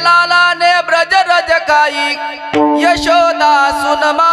लाला ने ब्रज रज काई यशोदा सुनमा